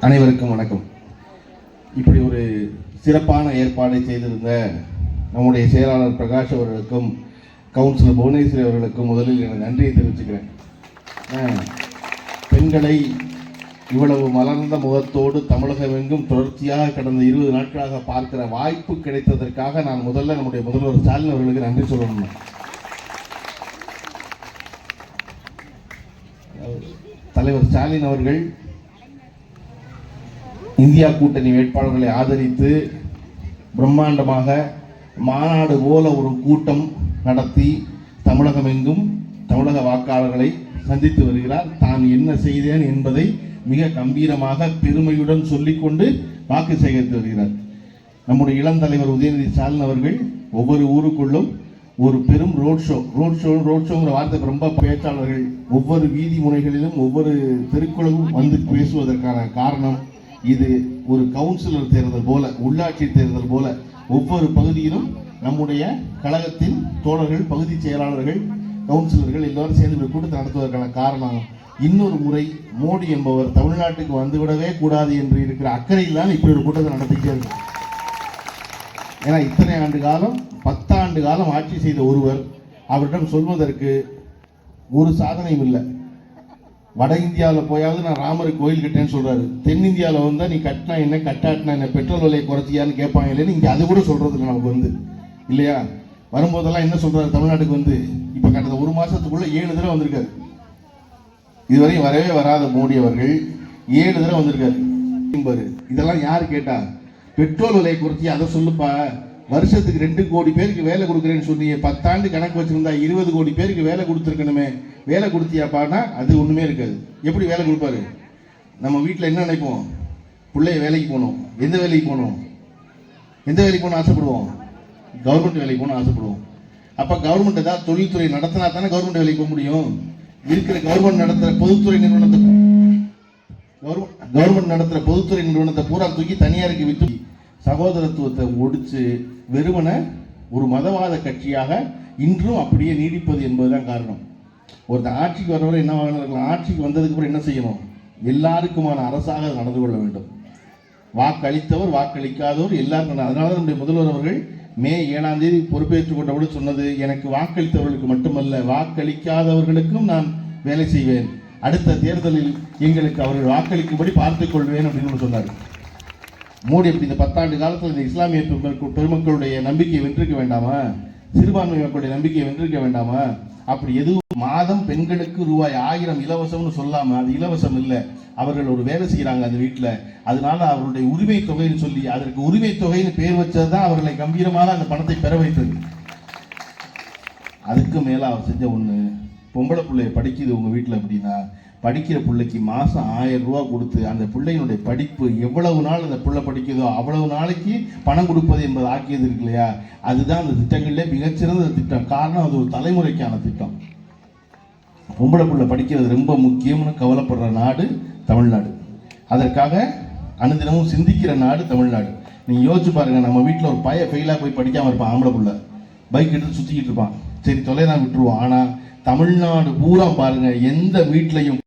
அனைவருக்கும் வணக்கம். இப்படி ஒரு சிறப்பான ஏற்பாடை செய்திருந்த நம்முடைய செயலாளர் பிரகாஷ் அவர்களுக்கும் கவுன்சிலர் புவனேஸ்வரி அவர்களுக்கும் முதலில் எனது நன்றியை தெரிவிச்சுக்கிறேன். பெண்களை இவ்வளவு மலர்ந்த முகத்தோடு தமிழகமெங்கும் தொடர்ச்சியாக கடந்த இருபது நாட்களாக பார்க்கிற வாய்ப்பு கிடைத்ததற்காக நான் முதல்ல நம்முடைய முதல்வர் ஸ்டாலின் அவர்களுக்கு நன்றி சொல்லணும். தலைவர் ஸ்டாலின் அவர்கள் இந்தியா கூட்டணி வேட்பாளர்களை ஆதரித்து பிரம்மாண்டமாக மாநாடு போல ஒரு கூட்டம் நடத்தி தமிழகமெங்கும் தமிழக வாக்காளர்களை சந்தித்து வருகிறார். தான் என்ன செய்தேன் என்பதை மிக கம்பீரமாக பெருமையுடன் சொல்லிக்கொண்டு வாக்கு சேகரித்து வருகிறார். நம்முடைய இளம் தலைவர் உதயநிதி ஸ்டாலின் அவர்கள் ஒவ்வொரு ஊருக்குள்ளும் ஒரு பெரும் road show road show road ஷோங்கிற வார்த்தை ரொம்ப பேச்சாளர்கள் ஒவ்வொரு வீதி முனைகளிலும் ஒவ்வொரு தெருக்குழுவும் வந்து பேசுவதற்கான காரணம் இது. ஒரு கவுன்சிலர் தேர்தல் போல உள்ளாட்சி தேர்தல் போல ஒவ்வொரு பகுதியிலும் நம்முடைய கழகத்தின் தோழர்கள் பகுதி செயலாளர்கள் கவுன்சிலர்கள் எல்லோரும் சேர்ந்து கூட்டத்தை நடத்துவதற்கான காரணம் இன்னொரு முறை மோடி என்பவர் தமிழ்நாட்டுக்கு வந்துவிடவே கூடாது என்று இருக்கிற அக்கறையில் தான் இப்படி ஒரு கூட்டத்தை நடத்திக்கிட்டே இருக்கு ஏன்னா இத்தனை ஆண்டு காலம் பத்தாண்டு காலம் ஆட்சி செய்த ஒருவர் அவரிடம் சொல்வதற்கு ஒரு சாதனையும் இல்லை. வட இந்தியாவில் போயாவது நான் ராமர் கோயில் கட்டேன்னு சொல்கிறாரு தென்னிந்தியாவில் வந்தால் நீ கட்டினா என்ன கட்டாட்டினா என்ன பெட்ரோல் விலையை குறைச்சியான்னு கேட்பாங்க இல்லைன்னு இங்கே அது கூட சொல்கிறது இல்லை நமக்கு வந்து. இல்லையா? வரும்போதெல்லாம் என்ன சொல்கிறாரு தமிழ்நாட்டுக்கு வந்து இப்போ கடந்த ஒரு மாதத்துக்குள்ளே ஏழு தடவை வந்திருக்காரு. இதுவரை வரவே வராத மோடி அவர்கள் ஏழு தடவை வந்திருக்காரு. இதெல்லாம் யார் கேட்டா? பெட்ரோல் விலையை குறைச்சி அதை சொல்லுப்பா. வருஷத்துக்கு ரெண்டு கோடி பேருக்கு வேலை கொடுக்குறேன்னு சொன்னீங்க பத்தாண்டு கணக்கு வச்சுருந்தா இருபது கோடி பேருக்கு வேலை கொடுத்துருக்கணுமே. வேலை கொடுத்தியாப்பான்னா அது ஒன்றுமே இருக்காது. எப்படி வேலை கொடுப்பாரு? நம்ம வீட்டில் என்ன நினைப்போம்? பிள்ளைய வேலைக்கு போகணும். எந்த வேலைக்கு போகணும்? எந்த வேலைக்கு போகணும் ஆசைப்படுவோம்? கவர்மெண்ட் வேலைக்கு போகணும் ஆசைப்படுவோம். அப்போ கவர்மெண்ட் ஏதாவது தொழில்துறை நடத்தினா தானே கவர்மெண்ட் வேலைக்கு போக முடியும். இருக்கிற கவர்மெண்ட் நடத்துகிற பொதுத்துறை நிறுவனத்தை கவர்மெண்ட் கவர்மெண்ட் நடத்துகிற பொதுத்துறை நிறுவனத்தை பூரா தூக்கி தனியாருக்கு வித்து சகோதரத்துவத்தை ஒடிச்சு வெறுமன ஒரு மதவாத கட்சியாக இன்றும் அப்படியே நீடிப்பது என்பதுதான் காரணம். ஒருத்தன் ஆட்சிக்கு வரவரை என்ன இருக்கலாம். ஆட்சிக்கு வந்ததுக்கு அப்புறம் என்ன செய்யணும்? எல்லாருக்குமான அரசாக நடந்து கொள்ள வேண்டும். வாக்களித்தவர் வாக்களிக்காதவர் எல்லாருக்கும். அதனால நம்முடைய முதல்வர் அவர்கள் மே ஏழாம் தேதி பொறுப்பேற்றுக் கொண்டபோது சொன்னது எனக்கு வாக்களித்தவர்களுக்கு மட்டுமல்ல வாக்களிக்காதவர்களுக்கும் நான் வேலை செய்வேன். அடுத்த தேர்தலில் எங்களுக்கு அவர்கள் வாக்களிக்கும்படி பார்த்துக் கொள்வேன் அப்படின்னு சொன்னார். மோடி அப்படி இந்த பத்தாண்டு காலத்தில் இந்த இஸ்லாமிய பெருமக்களுடைய நம்பிக்கையை வென்றிருக்க வேண்டாமா? சிறுபான்மை மக்களுடைய நம்பிக்கையை வென்றிருக்க வேண்டாமா? அப்படி எதுவும் மாதம் பெண்களுக்கு ரூபாய் ஆயிரம் இலவசம்னு சொல்லாம அது இலவசம் இல்லை. அவர்கள் ஒரு வேலை செய்கிறாங்க அந்த வீட்டில் அதனால அவருடைய உரிமை தொகைன்னு சொல்லி அதற்கு உரிமை தொகைன்னு பேர் வச்சது தான் அவர்களை கம்பீரமாக அந்த பணத்தை பெற வைத்தது. அதுக்கு மேலே அவர் செஞ்ச ஒன்று பொம்பளை பிள்ளைய படிக்குது உங்கள் வீட்டில் அப்படின்னா படிக்கிற பிள்ளைக்கு மாதம் ஆயிரம் ரூபா கொடுத்து அந்த பிள்ளையினுடைய படிப்பு எவ்வளவு நாள் அந்த பிள்ளை படிக்குதோ அவ்வளவு நாளைக்கு பணம் கொடுப்பது என்பது ஆக்கியது இருக்கு இல்லையா? அதுதான் அந்த திட்டங்களிலே மிகச்சிறந்த திட்டம். காரணம் அது ஒரு தலைமுறைக்கான திட்டம். பொம்பளை பிள்ளை படிக்கிறது ரொம்ப முக்கியம்னு கவலைப்படுற நாடு தமிழ்நாடு. அதற்காக அனுதினமும் சிந்திக்கிற நாடு தமிழ்நாடு. நீங்கள் யோசிச்சு பாருங்க நம்ம வீட்டில் ஒரு பைய ஃபெயிலாக போய் படிக்காமல் இருப்பான் ஆம்பளை பிள்ளை. பைக் எடுத்து சுற்றிக்கிட்டு இருப்பான். சரி தொலைதான் விட்டுருவோம். ஆனால் தமிழ்நாடு பூரா பாருங்க எந்த வீட்லையும்